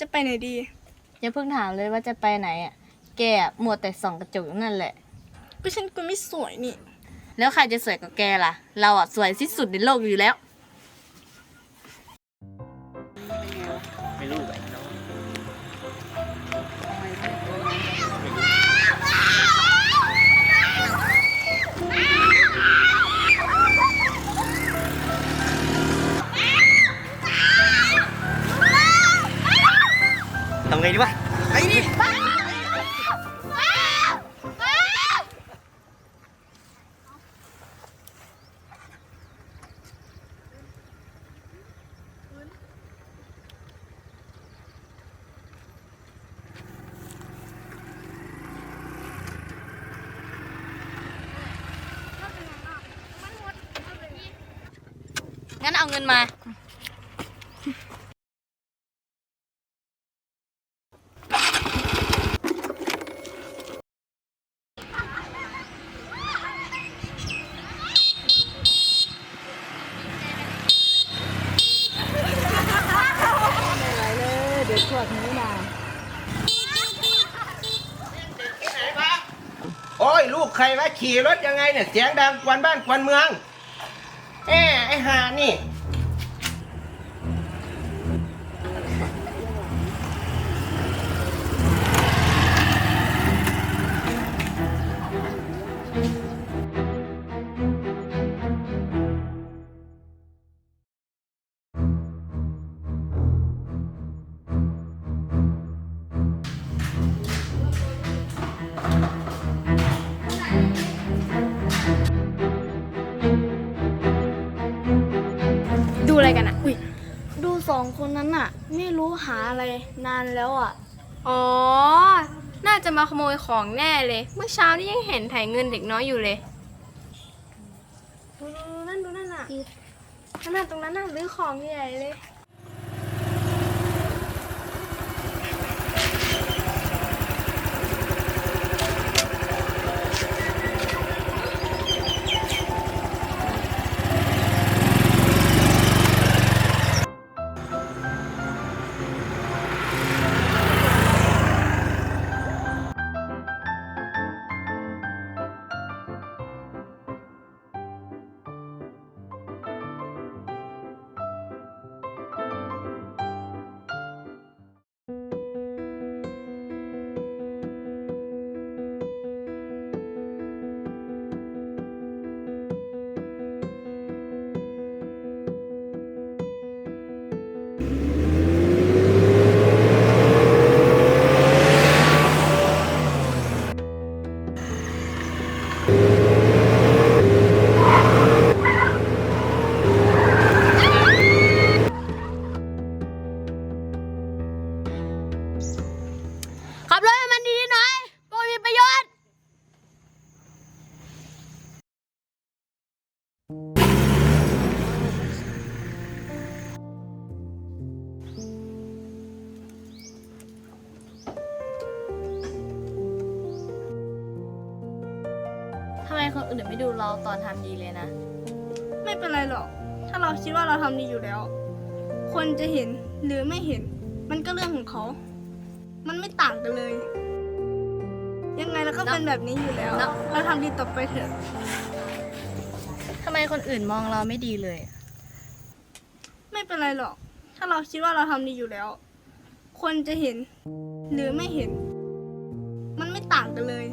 จะไปไหนดี อย่าเพิ่งถามเลยว่าจะไปไหนอะ แกอะมัวแต่ส่องกระจกอยู่นั่นแหละ ก็ฉันก็ไม่สวยนี่ แล้วใครจะสวยกว่าแกล่ะ เราอะสวยที่สุดในโลกอยู่แล้ว ทำไงดีวะไอ้นี่งั้นเอาเงินมา โอ้ยลูกใครวะขี่รถยังไงเนี่ยเสียงดังกวนบ้านกวนเมือง เอ้ไอ้หานี่ ดูอะไรกันอะอุ้ยดูสองคนนั้นอะไม่รู้หาอะไรนานแล้วอะอ๋อ น่าจะมาขโมยของแน่เลย เมื่อเช้านี่ยังเห็นถ่ายเงินเด็กน้อยอยู่เลย ดูนั่นดูนั่นอะนั่นน่ะตรงนั้นน่ะรื้อของใหญ่เลย คนอื่นไม่ดูเราตอนทำดีเลยนะ ไม่เป็นไรหรอก ถ้าเราคิดว่าเราทำดีอยู่แล้ว คนจะเห็นหรือไม่เห็น มันก็เรื่องของเขา มันไม่ต่างกันเลย ยังไงเราก็เป็นแบบนี้อยู่แล้ว เนอะ เราทำดีต่อไปเถอะ ทำไมคนอื่นมองเราไม่ดีเลยไม่เป็นไรหรอก ถ้าเราคิดว่าเราทำดีอยู่แล้ว คนจะเห็น หรือไม่เห็น มันไม่ต่างกันเลย